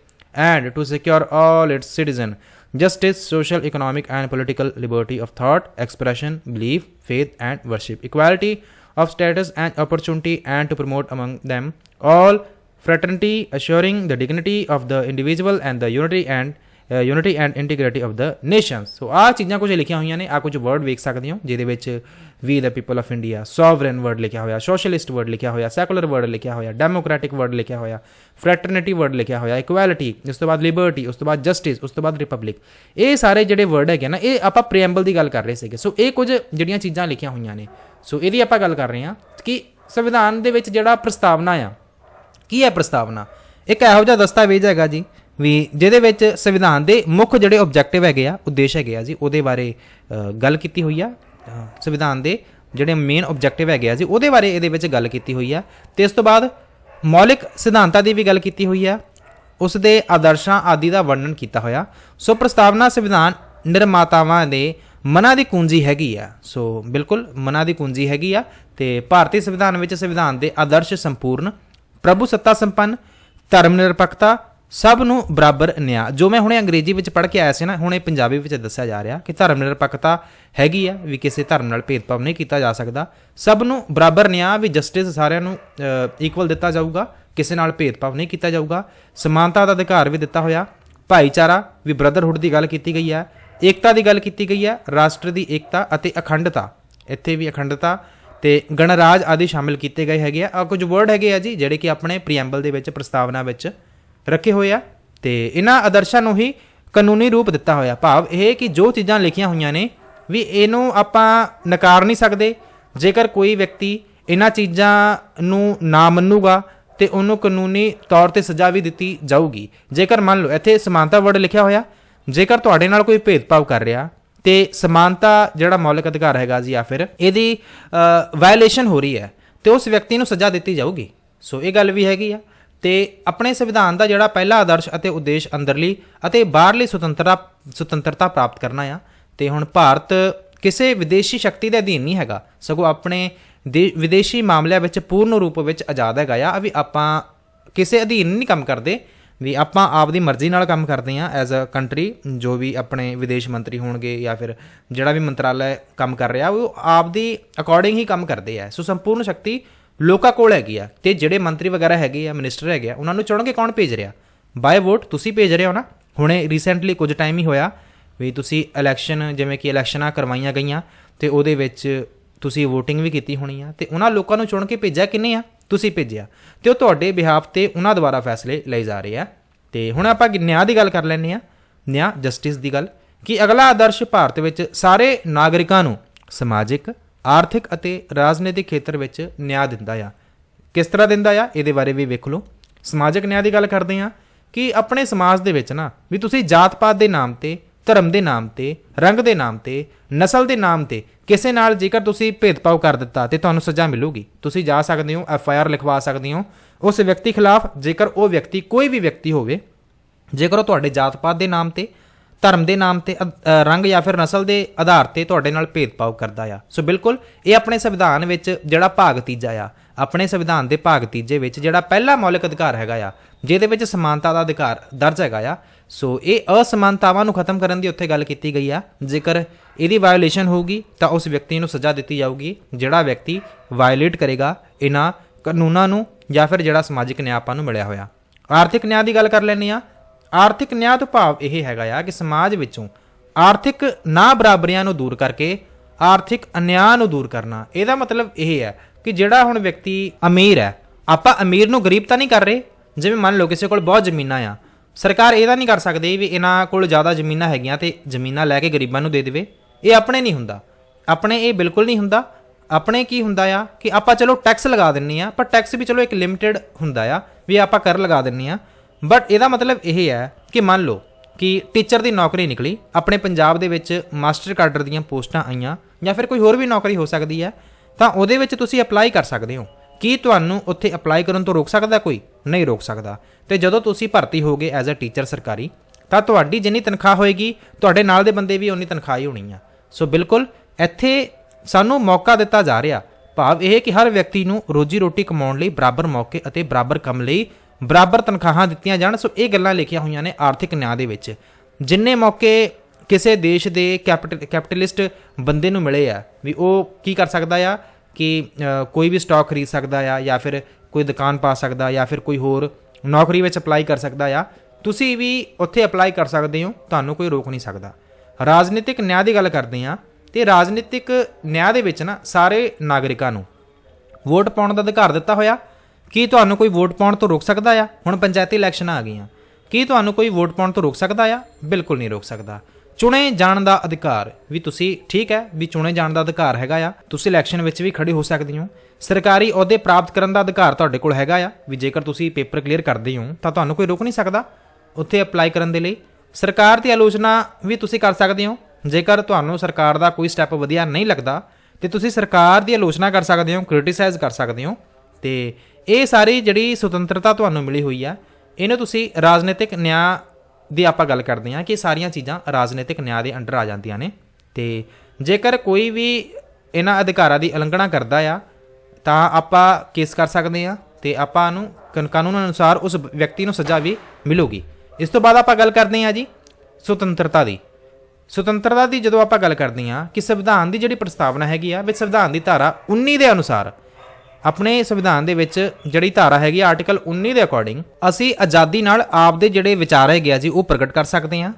Speaker 1: and to secure all its citizen justice social economic and political liberty of thought expression belief faith and worship equality of status and opportunity and to promote among them all fraternity assuring the dignity of the individual and the unity and unity and integrity of the nations so ਆਹ ਚੀਜ਼ਾਂ ਕੁਝ ਲਿਖੀਆਂ ਹੋਈਆਂ ਨੇ ਆ ਕੁਝ word ਵੇਖ ਸਕਦੇ ਹੋ, ਜਿਹਦੇ ਵਿੱਚ ਵੀ the people of India sovereign word ਲਿਖਿਆ ਹੋਇਆ ਸੋਸ਼ਲਿਸਟ ਵਰਡ ਲਿਖਿਆ ਹੋਇਆ ਸੈਕੂਲਰ ਵਰਡ ਲਿਖਿਆ ਹੋਇਆ ਡੈਮੋਕ੍ਰੈਟਿਕ ਵਰਡ ਲਿਖਿਆ ਹੋਇਆ ਫ੍ਰੈਟਰਨਿਟੀ ਵਰਡ ਲਿਖਿਆ ਹੋਇਆ ਇਕੁਐਲਿਟੀ ਉਸ ਤੋਂ ਬਾਅਦ ਲਿਬਰਟੀ ਉਸ ਤੋਂ ਬਾਅਦ ਜਸਟਿਸ ਉਸ ਤੋਂ ਬਾਅਦ ਰਿਪਬਲਿਕ ਇਹ ਸਾਰੇ ਜਿਹੜੇ ਵਰਡ ਹੈਗੇ ਨਾ, ਇਹ ਆਪਾਂ ਪ੍ਰੀਐਮਬਲ ਦੀ ਗੱਲ ਕਰ ਰਹੇ ਸੀਗੇ। ਸੋ ਇਹ ਕੁਝ ਜਿਹੜੀਆਂ ਚੀਜ਼ਾਂ ਲਿਖੀਆਂ ਹੋਈਆਂ ਨੇ। ਸੋ ਇਹਦੀ ਆਪਾਂ ਗੱਲ ਕਰ ਰਹੇ ਹਾਂ ਕਿ ਸੰਵਿਧਾਨ ਦੇ ਵਿੱਚ ਜਿਹੜਾ ਪ੍ਰਸਤਾਵਨਾ ਆ, ਕੀ ਹੈ ਪ੍ਰਸਤਾਵਨਾ? ਇੱਕ ਇਹੋ ਜਿਹਾ ਦਸਤਾਵੇਜ਼ ਹੈਗਾ ਜੀ ਵੀ ਜਿਹਦੇ ਵਿੱਚ ਸੰਵਿਧਾਨ ਦੇ ਮੁੱਖ ਜਿਹੜੇ ਆਬਜੈਕਟਿਵ ਹੈਗੇ ਆ, ਉਦੇਸ਼ ਹੈਗੇ ਆ ਜੀ, ਉਹਦੇ ਬਾਰੇ ਗੱਲ ਕੀਤੀ ਹੋਈ ਆ। ਸੰਵਿਧਾਨ ਦੇ ਜਿਹੜੇ ਮੇਨ ਆਬਜੈਕਟਿਵ ਹੈਗੇ ਆ ਜੀ, ਉਹਦੇ ਬਾਰੇ ਇਹਦੇ ਵਿੱਚ ਗੱਲ ਕੀਤੀ ਹੋਈ ਆ। ਤੇ ਇਸ ਤੋਂ ਬਾਅਦ ਮੌਲਿਕ ਸਿਧਾਂਤਾਂ ਦੀ ਵੀ ਗੱਲ ਕੀਤੀ ਹੋਈ ਆ। ਉਸ ਦੇ ਆਦਰਸ਼ਾਂ ਆਦਿ ਦਾ ਵਰਣਨ ਕੀਤਾ ਹੋਇਆ। ਸੋ ਪ੍ਰਸਤਾਵਨਾ ਸੰਵਿਧਾਨ ਨਿਰਮਾਤਾਵਾਂ ਦੇ ਮਨਾਂ ਦੀ ਕੁੰਜੀ ਹੈਗੀ ਆ। ਸੋ ਬਿਲਕੁਲ ਮਨਾਂ ਦੀ ਕੁੰਜੀ ਹੈਗੀ ਆ ਤੇ ਭਾਰਤੀ ਸੰਵਿਧਾਨ ਵਿੱਚ ਸੰਵਿਧਾਨ ਦੇ ਆਦਰਸ਼ ਸੰਪੂਰਨ, ਪ੍ਰਭੂ ਸੱਤਾ ਸੰਪੰਨ, ਧਰਮ ਨਿਰਪੱਖਤਾ ਸਭ ਨੂੰ ਬਰਾਬਰ ਨਿਆਂ। ਜੋ ਮੈਂ ਹੁਣੇ ਅੰਗਰੇਜ਼ੀ ਵਿੱਚ ਪੜ੍ਹ ਕੇ ਆਇਆ ਸੀ ਨਾ, ਹੁਣੇ ਪੰਜਾਬੀ ਵਿੱਚ ਦੱਸਿਆ ਜਾ ਰਿਹਾ ਕਿ ਧਰਮ ਨਿਰਪੱਖਤਾ ਹੈਗੀ ਆ, ਵੀ ਕਿਸੇ ਧਰਮ ਨਾਲ ਭੇਦਭਾਵ ਨਹੀਂ ਕੀਤਾ ਜਾ ਸਕਦਾ। ਸਭ ਨੂੰ ਬਰਾਬਰ ਨਿਆਂ ਵੀ ਜਸਟਿਸ ਸਾਰਿਆਂ ਨੂੰ ਇਕੁਅਲ ਦਿੱਤਾ ਜਾਊਗਾ, ਕਿਸੇ ਨਾਲ ਭੇਦਭਾਵ ਨਹੀਂ ਕੀਤਾ ਜਾਊਗਾ। ਸਮਾਨਤਾ ਦਾ ਅਧਿਕਾਰ ਵੀ ਦਿੱਤਾ ਹੋਇਆ। ਭਾਈਚਾਰਾ ਵੀ ਬ੍ਰਦਰਹੁੱਡ ਦੀ ਗੱਲ ਕੀਤੀ ਗਈ ਹੈ ਏਕਤਾ ਦੀ ਗੱਲ ਕੀਤੀ ਗਈ ਹੈ ਰਾਸ਼ਟਰ ਦੀ ਏਕਤਾ ਅਤੇ ਅਖੰਡਤਾ। ਇੱਥੇ ਵੀ ਅਖੰਡਤਾ ਤੇ ਗਣਰਾਜ ਆਦਿ ਸ਼ਾਮਿਲ ਕੀਤੇ ਗਏ ਹੈਗੇ ਆ। ਕੁਝ ਵਰਡ ਹੈਗੇ ਆ ਜੀ, ਜਿਹੜੇ ਕਿ ਆਪਣੇ ਪ੍ਰੀਐਂਬਲ ਦੇ ਵਿੱਚ, ਪ੍ਰਸਤਾਵਨਾ ਵਿੱਚ ਰੱਖੇ ਹੋਏ ਆ ਤੇ ਇਹਨਾਂ ਆਦਰਸ਼ਾਂ ਨੂੰ ਹੀ ਕਾਨੂੰਨੀ ਰੂਪ ਦਿੱਤਾ ਹੋਇਆ। ਭਾਵ ਇਹ ਕਿ ਜੋ ਚੀਜ਼ਾਂ ਲਿਖੀਆਂ ਹੋਈਆਂ ਨੇ ਵੀ ਇਹਨੂੰ ਆਪਾਂ ਨਕਾਰ ਨਹੀਂ ਸਕਦੇ। ਜੇਕਰ ਕੋਈ ਵਿਅਕਤੀ ਇਹਨਾਂ ਚੀਜ਼ਾਂ ਨੂੰ ਨਾ ਮੰਨੂਗਾ ਤੇ ਉਹਨੂੰ ਕਾਨੂੰਨੀ ਤੌਰ ਤੇ ਸਜ਼ਾ ਵੀ ਦਿੱਤੀ ਜਾਊਗੀ। ਜੇਕਰ ਮੰਨ ਲਓ ਇੱਥੇ ਸਮਾਨਤਾ ਵਰਡ ਲਿਖਿਆ ਹੋਇਆ, ਜੇਕਰ ਤੁਹਾਡੇ ਨਾਲ ਕੋਈ ਭੇਦਭਾਵ ਕਰ ਰਿਹਾ ਤੇ ਸਮਾਨਤਾ ਜਿਹੜਾ ਮੌਲਿਕ ਅਧਿਕਾਰ ਹੈਗਾ ਜੀ ਜਾਂ ਫਿਰ ਇਹਦੀ ਵਾਇਲੇਸ਼ਨ ਹੋ ਰਹੀ ਹੈ, ਤੇ ਉਸ ਵਿਅਕਤੀ ਨੂੰ ਸਜ਼ਾ ਦਿੱਤੀ ਜਾਊਗੀ। ਸੋ ਇਹ ਗੱਲ ਵੀ ਹੈਗੀ ਆ। ਤੇ ਆਪਣੇ ਸੰਵਿਧਾਨ ਦਾ ਜਿਹੜਾ ਪਹਿਲਾ ਆਦਰਸ਼ ਅਤੇ ਉਦੇਸ਼ ਅੰਦਰਲੀ ਅਤੇ ਬਾਹਰਲੀ ਸੁਤੰਤਰਤਾ ਸੁਤੰਤਰਤਾ ਪ੍ਰਾਪਤ ਕਰਨਾ ਆ। ਤੇ ਹੁਣ ਭਾਰਤ ਕਿਸੇ ਵਿਦੇਸ਼ੀ ਸ਼ਕਤੀ ਦੇ ਅਧੀਨ ਨਹੀਂ ਹੈਗਾ। ਸਗੋਂ ਆਪਣੇ ਦੇ- ਵਿਦੇਸ਼ੀ ਮਾਮਲਿਆਂ ਵਿੱਚ ਪੂਰਨ ਰੂਪ ਵਿੱਚ ਆਜ਼ਾਦ ਹੈਗਾ ਆ। ਵੀ ਆਪਾਂ ਕਿਸੇ ਅਧੀਨ ਨਹੀਂ ਕੰਮ ਕਰਦੇ। ਵੀ ਆਪਾਂ ਆਪਦੀ ਮਰਜ਼ੀ ਨਾਲ ਕੰਮ ਕਰਦੇ ਆ ਐਜ਼ ਅ ਕੰਟਰੀ ਜੋ ਵੀ ਆਪਣੇ ਵਿਦੇਸ਼ ਮੰਤਰੀ ਹੋਣਗੇ ਜਾਂ ਫਿਰ ਜਿਹੜਾ ਵੀ ਮੰਤਰਾਲਾ ਕੰਮ ਕਰ ਰਿਹਾ, ਉਹ ਆਪਦੀ ਅਕੋਰਡਿੰਗ ਹੀ ਕੰਮ ਕਰਦੇ ਆ। ਸੋ ਸੰਪੂਰਨ ਸ਼ਕਤੀ ਲੋਕਾਂ ਕੋਲ ਹੈਗੀ ਆ ਤੇ ਜਿਹੜੇ ਮੰਤਰੀ ਵਗੈਰਾ ਹੈਗੇ ਆ ਮਿਨਿਸਟਰ ਹੈਗੇ ਆ, ਉਹਨਾਂ ਨੂੰ ਚੁਣ ਕੇ ਕੌਣ ਭੇਜ ਰਿਹਾ? ਬਾਏ ਵੋਟ ਤੁਸੀਂ ਭੇਜ ਰਹੇ ਹੋ ਨਾ? ਹੁਣੇ ਰੀਸੈਂਟਲੀ ਕੁਝ ਟਾਈਮ ਹੀ ਹੋਇਆ ਵੀ ਤੁਸੀਂ ਇਲੈਕਸ਼ਨ ਜਿਵੇਂ ਕਿ ਇਲੈਕਸ਼ਨਾਂ ਕਰਵਾਈਆਂ ਗਈਆਂ ਤੇ ਉਹਦੇ ਵਿੱਚ ਤੁਸੀਂ VOTING ਵੀ ਕੀਤੀ ਹੋਣੀ ਆ ਤੇ ਉਹਨਾਂ ਲੋਕਾਂ ਨੂੰ ਚੁਣ ਕੇ ਭੇਜਿਆ ਕਿੰਨੇ ਆ? ਤੁਸੀਂ ਭੇਜਿਆ। ਤੇ ਉਹ ਤੁਹਾਡੇ ਬਿਹਾਫ ਤੇ ਉਹਨਾਂ ਦੁਆਰਾ ਫੈਸਲੇ ਲਏ ਜਾ ਰਹੇ ਆ। ਤੇ ਹੁਣ ਆਪਾਂ ਨਿਆਂ ਦੀ ਗੱਲ ਕਰ ਲੈਂਦੇ ਆ। ਨਿਆਂ ਜਸਟਿਸ ਦੀ ਗੱਲ। ਕਿ ਅਗਲਾ ਆਦਰਸ਼ ਭਾਰਤ ਵਿੱਚ ਸਾਰੇ ਨਾਗਰਿਕਾਂ ਨੂੰ ਸਮਾਜਿਕ ਆਰਥਿਕ ਅਤੇ ਰਾਜਨੀਤਿਕ ਖੇਤਰ ਵਿੱਚ ਨਿਆਂ ਦਿੰਦਾ ਆ। ਕਿਸ ਤਰ੍ਹਾਂ ਦਿੰਦਾ ਆ? ਇਹਦੇ ਬਾਰੇ ਵੀ ਵੇਖ ਲਓ। ਸਮਾਜਿਕ ਨਿਆਂ ਦੀ ਗੱਲ ਕਰਦੇ ਆ ਕਿ ਆਪਣੇ ਸਮਾਜ ਦੇ ਵਿੱਚ ਨਾ ਵੀ ਤੁਸੀਂ ਜਾਤ-ਪਾਤ ਦੇ ਨਾਮ ਤੇ, ਧਰਮ ਦੇ ਨਾਮ ਤੇ, ਰੰਗ ਦੇ ਨਾਮ ਤੇ, ਨਸਲ ਦੇ ਨਾਮ ਤੇ ਕਿਸੇ ਨਾਲ ਜੇਕਰ ਤੁਸੀਂ ਭੇਦਭਾਵ ਕਰ ਦਿੱਤਾ ਤੇ ਤੁਹਾਨੂੰ ਸਜ਼ਾ ਮਿਲੂਗੀ। ਤੁਸੀਂ ਜਾ ਸਕਦੇ ਹੋ, ਐਫ ਆਈ ਆਰ ਲਿਖਵਾ ਸਕਦੇ ਹੋ। ਉਸ ਵਿਅਕਤੀ ਖਿਲਾਫ ਜੇਕਰ ਉਹ ਵਿਅਕਤੀ ਕੋਈ ਵੀ ਵਿਅਕਤੀ ਹੋਵੇ, ਜੇਕਰ ਉਹ ਤੁਹਾਡੇ ਜਾਤ-ਪਾਤ ਦੇ ਨਾਮ ਤੇ ਧਰਮ ਦੇ ਨਾਮ ਤੇ ਅ- ਰੰਗ ਜਾਂ ਫਿਰ ਨਸਲ ਦੇ ਆਧਾਰ ਤੇ ਤੁਹਾਡੇ ਨਾਲ ਭੇਦਭਾਵ ਕਰਦਾ ਆ। ਸੋ ਬਿਲਕੁਲ, ਇਹ ਆਪਣੇ ਸੰਵਿਧਾਨ ਵਿੱਚ ਜਿਹੜਾ ਭਾਗ ਤੀਜਾ ਆ, ਆਪਣੇ ਸੰਵਿਧਾਨ ਦੇ ਭਾਗ ਤੀਜੇ ਵਿੱਚ ਜਿਹੜਾ ਪਹਿਲਾ ਮੌਲਿਕ ਅਧਿਕਾਰ ਹੈਗਾ ਆ, ਜਿਹਦੇ ਵਿੱਚ ਸਮਾਨਤਾ ਦਾ ਅਧਿਕਾਰ ਦਰਜ ਹੈਗਾ ਆ। ਸੋ ਇਹ ਅਸਮਾਨਤਾਵਾਂ ਨੂੰ ਖਤਮ ਕਰਨ ਦੀ ਉੱਥੇ ਗੱਲ ਕੀਤੀ ਗਈ ਆ। ਜੇਕਰ ਇਹਦੀ ਵਾਇਓਲੇਸ਼ਨ ਹੋਊਗੀ, ਤਾਂ ਉਸ ਵਿਅਕਤੀ ਨੂੰ ਸਜ਼ਾ ਦਿੱਤੀ ਜਾਊਗੀ, ਜਿਹੜਾ ਵਿਅਕਤੀ ਵਾਇਓਲੇਟ ਕਰੇਗਾ ਇਹਨਾਂ ਕਾਨੂੰਨਾਂ ਨੂੰ ਜਾਂ ਫਿਰ ਜਿਹੜਾ ਸਮਾਜਿਕ ਨਿਆਂ ਆਪਾਂ ਨੂੰ ਮਿਲਿਆ ਹੋਇਆ। ਆਰਥਿਕ ਨਿਆਂ ਦੀ ਗੱਲ ਕਰ ਲੈਂਦੇ ਆ ਆਰਥਿਕ ਨਿਆਂ ਤੋਂ ਭਾਵ ਇਹ ਹੈਗਾ ਆ ਕਿ ਸਮਾਜ ਵਿੱਚੋਂ ਆਰਥਿਕ ਨਾ ਬਰਾਬਰੀਆਂ ਨੂੰ ਦੂਰ ਕਰਕੇ ਆਰਥਿਕ ਅਨਿਆਂ ਨੂੰ ਦੂਰ ਕਰਨਾ। ਇਹਦਾ ਮਤਲਬ ਇਹ ਹੈ ਕਿ ਜਿਹੜਾ ਹੁਣ ਵਿਅਕਤੀ ਅਮੀਰ ਹੈ, ਆਪਾਂ ਅਮੀਰ ਨੂੰ ਗਰੀਬ ਤਾਂ ਨਹੀਂ ਕਰ ਰਹੇ? ਜਿਵੇਂ ਮੰਨ ਲਓ ਕਿਸੇ ਕੋਲ ਬਹੁਤ ਜ਼ਮੀਨਾਂ ਆ, ਸਰਕਾਰ ਇਹਦਾ ਨਹੀਂ ਕਰ ਸਕਦੀ ਵੀ ਇਹਨਾਂ ਕੋਲ ਜ਼ਿਆਦਾ ਜ਼ਮੀਨਾਂ ਹੈਗੀਆਂ ਤੇ ਜ਼ਮੀਨਾਂ ਲੈ ਕੇ ਗਰੀਬਾਂ ਨੂੰ ਦੇ ਦੇਵੇ। ਇਹ ਆਪਣੇ ਨਹੀਂ ਹੁੰਦਾ। ਆਪਣੇ ਇਹ ਬਿਲਕੁਲ ਨਹੀਂ ਹੁੰਦਾ। ਆਪਣੇ ਕੀ ਹੁੰਦਾ ਆ ਕਿ ਆਪਾਂ ਚਲੋ ਟੈਕਸ ਲਗਾ ਦਿੰਨੀ ਆ, ਪਰ ਟੈਕਸ ਵੀ ਚਲੋ ਇੱਕ ਲਿਮਿਟਿਡ ਹੁੰਦਾ ਆ, ਵੀ ਆਪਾਂ ਕਰ ਲਗਾ ਦਿੰਨੀ ਆ। ਬਟ ਇਹਦਾ ਮਤਲਬ ਇਹ ਹੈ ਕਿ ਮੰਨ ਲਓ ਕਿ ਟੀਚਰ ਦੀ ਨੌਕਰੀ ਨਿਕਲੀ, ਆਪਣੇ ਪੰਜਾਬ ਦੇ ਵਿੱਚ ਮਾਸਟਰ ਕਾਡਰ ਦੀਆਂ ਪੋਸਟਾਂ ਆਈਆਂ ਜਾਂ ਫਿਰ ਕੋਈ ਹੋਰ ਵੀ ਨੌਕਰੀ ਹੋ ਸਕਦੀ ਹੈ, ਤਾਂ ਉਹਦੇ ਵਿੱਚ ਤੁਸੀਂ ਅਪਲਾਈ ਕਰ ਸਕਦੇ ਹੋ। ਕੀ ਤੁਹਾਨੂੰ ਉੱਥੇ ਅਪਲਾਈ ਕਰਨ ਤੋਂ ਰੋਕ ਸਕਦਾ ਕੋਈ? ਨਹੀਂ ਰੋਕ ਸਕਦਾ। ਤੇ ਜਦੋਂ ਤੁਸੀਂ ਭਰਤੀ ਹੋਗੇ ਐਜ਼ ਅ ਟੀਚਰ ਸਰਕਾਰੀ, ਤਾਂ ਤੁਹਾਡੀ ਜਿੰਨੀ ਤਨਖਾਹ ਹੋਏਗੀ, ਤੁਹਾਡੇ ਨਾਲ ਦੇ ਬੰਦੇ ਵੀ ਉਨੀ ਤਨਖਾਹ ਹੀ ਹੋਣੀ ਆ। ਸੋ ਬਿਲਕੁਲ ਇੱਥੇ ਸਾਨੂੰ ਮੌਕਾ ਦਿੱਤਾ ਜਾ ਰਿਹਾ। ਭਾਵ ਇਹ ਕਿ ਹਰ ਵਿਅਕਤੀ ਨੂੰ ਰੋਜੀ ਰੋਟੀ ਕਮਾਉਣ ਲਈ ਬਰਾਬਰ ਮੌਕੇ ਅਤੇ ਬਰਾਬਰ ਕੰਮ ਲਈ ਬਰਾਬਰ ਤਨਖਾਹਾਂ ਦਿੱਤੀਆਂ ਜਾਣ, ਸੋ ਇਹ ਗੱਲਾਂ ਲਿਖੀਆਂ ਹੋਈਆਂ ਨੇ ਆਰਥਿਕ ਨਿਆਂ ਦੇ ਵਿੱਚ। ਜਿੰਨੇ ਮੌਕੇ ਕਿਸੇ ਦੇਸ਼ ਦੇ ਕੈਪੀਟਲ ਕੈਪੀਟਲਿਸਟ ਬੰਦੇ ਨੂੰ ਮਿਲੇ ਆ, ਵੀ ਉਹ ਕੀ ਕਰ ਸਕਦਾ ਆ? ਕਿ ਕੋਈ ਵੀ ਸਟਾਕ ਖਰੀਦ ਸਕਦਾ ਆ, ਜਾਂ ਫਿਰ ਕੋਈ ਦੁਕਾਨ ਪਾ ਸਕਦਾ, ਜਾਂ ਫਿਰ ਕੋਈ ਹੋਰ ਨੌਕਰੀ ਵਿੱਚ ਅਪਲਾਈ ਕਰ ਸਕਦਾ ਆ। ਤੁਸੀਂ ਵੀ ਉੱਥੇ ਅਪਲਾਈ ਕਰ ਸਕਦੇ ਹੋ, ਤੁਹਾਨੂੰ ਕੋਈ ਰੋਕ ਨਹੀਂ ਸਕਦਾ। ਰਾਜਨੀਤਿਕ ਨਿਆਂ ਦੀ ਗੱਲ ਕਰਦੇ ਆ ਤੇ ਰਾਜਨੀਤਿਕ ਨਿਆਂ ਦੇ ਵਿੱਚ ਨਾ ਸਾਰੇ ਨਾਗਰਿਕਾਂ ਨੂੰ ਵੋਟ ਪਾਉਣ ਦਾ ਅਧਿਕਾਰ ਦਿੱਤਾ ਹੋਇਆ ਕੀ ਤੁਹਾਨੂੰ ਕੋਈ ਵੋਟ ਪਾਉਣ ਤੋਂ ਰੋਕ ਸਕਦਾ ਆ? ਹੁਣ ਪੰਚਾਇਤੀ ਇਲੈਕਸ਼ਨਾਂ ਆ ਗਈਆਂ। ਕੀ ਤੁਹਾਨੂੰ ਕੋਈ ਵੋਟ ਪਾਉਣ ਤੋਂ ਰੋਕ ਸਕਦਾ ਆ? ਬਿਲਕੁਲ ਨਹੀਂ ਰੋਕ ਸਕਦਾ। ਚੁਣੇ ਜਾਣ ਦਾ ਅਧਿਕਾਰ। ਵੀ ਤੁਸੀਂ ਠੀਕ ਹੈ ਵੀ ਚੁਣੇ ਜਾਣ ਦਾ ਅਧਿਕਾਰ ਹੈਗਾ ਆ। ਤੁਸੀਂ ਇਲੈਕਸ਼ਨ ਵਿੱਚ ਵੀ ਖੜੇ ਹੋ ਸਕਦੇ ਹੋ। ਸਰਕਾਰੀ ਅਹੁਦੇ ਪ੍ਰਾਪਤ ਕਰਨ ਦਾ ਅਧਿਕਾਰ ਤੁਹਾਡੇ ਕੋਲ ਹੈਗਾ ਆ। ਵੀ ਜੇਕਰ ਤੁਸੀਂ ਪੇਪਰ ਕਲੀਅਰ ਕਰਦੇ ਹੋ, ਤਾਂ ਤੁਹਾਨੂੰ ਕੋਈ ਰੋਕ ਨਹੀਂ ਸਕਦਾ। ਉੱਥੇ ਅਪਲਾਈ ਕਰਨ ਦੇ ਲਈ। ਸਰਕਾਰ ਦੀ ਆਲੋਚਨਾ ਵੀ ਤੁਸੀਂ ਕਰ ਸਕਦੇ ਹੋ। ਜੇਕਰ ਤੁਹਾਨੂੰ ਸਰਕਾਰ ਦਾ ਕੋਈ ਸਟੈਪ ਵਧੀਆ ਨਹੀਂ ਲੱਗਦਾ, ਤੇ ਤੁਸੀਂ ਸਰਕਾਰ ਦੀ ਆਲੋਚਨਾ ਕਰ ਸਕਦੇ ਹੋ, ਕ੍ਰਿਟਿਸਾਈਜ਼ ਕਰ ਸਕਦੇ ਹੋ। ਤੇ ਇਹ ਸਾਰੀ ਜਿਹੜੀ ਸੁਤੰਤਰਤਾ ਤੁਹਾਨੂੰ ਮਿਲੀ ਹੋਈ ਆ, ਇਹਨੂੰ ਤੁਸੀਂ ਰਾਜਨੀਤਿਕ ਨਿਆਂ ਦੀ ਆਪਾਂ ਗੱਲ ਕਰਦੇ ਹਾਂ ਕਿ ਇਹ ਸਾਰੀਆਂ ਚੀਜ਼ਾਂ ਰਾਜਨੀਤਿਕ ਨਿਆਂ ਦੇ ਅੰਡਰ ਆ ਜਾਂਦੀਆਂ ਨੇ। ਤੇ ਜੇਕਰ ਕੋਈ ਵੀ ਇਹਨਾਂ ਅਧਿਕਾਰਾਂ ਦੀ ਉਲੰਘਣਾ ਕਰਦਾ ਆ, ਤਾਂ ਆਪਾਂ ਕੇਸ ਕਰ ਸਕਦੇ ਆ ਤੇ ਆਪਾਂ ਨੂੰ ਕਨ- ਕਾਨੂੰਨ ਅਨੁਸਾਰ ਉਸ ਵਿਅਕਤੀ ਨੂੰ ਸਜ਼ਾ ਵੀ ਮਿਲੂਗੀ। ਇਸ ਤੋਂ ਬਾਅਦ ਆਪਾਂ ਗੱਲ ਕਰਦੇ ਹਾਂ ਜੀ ਸੁਤੰਤਰਤਾ ਦੀ। ਸੁਤੰਤਰਤਾ ਦੀ ਜਦੋਂ ਆਪਾਂ ਗੱਲ ਕਰਦੇ ਹਾਂ ਕਿ ਸੰਵਿਧਾਨ ਦੀ ਜਿਹੜੀ ਪ੍ਰਸਤਾਵਨਾ ਹੈਗੀ ਆ, ਵਿੱਚ ਸੰਵਿਧਾਨ ਦੀ ਧਾਰਾ 19 ਦੇ ਅਨੁਸਾਰ ਆਪਣੇ ਸੰਵਿਧਾਨ ਦੇ ਵਿੱਚ ਜਿਹੜੀ ਧਾਰਾ ਹੈਗੀ ਆਰਟੀਕਲ 19 ਦੇ ਅਕੋਰਡਿੰਗ ਅਸੀਂ ਆਜ਼ਾਦੀ ਨਾਲ ਆਪਦੇ ਜਿਹੜੇ ਵਿਚਾਰ ਹੈਗੇ ਆ ਜੀ, ਉਹ ਪ੍ਰਗਟ ਕਰ ਸਕਦੇ ਹਾਂ।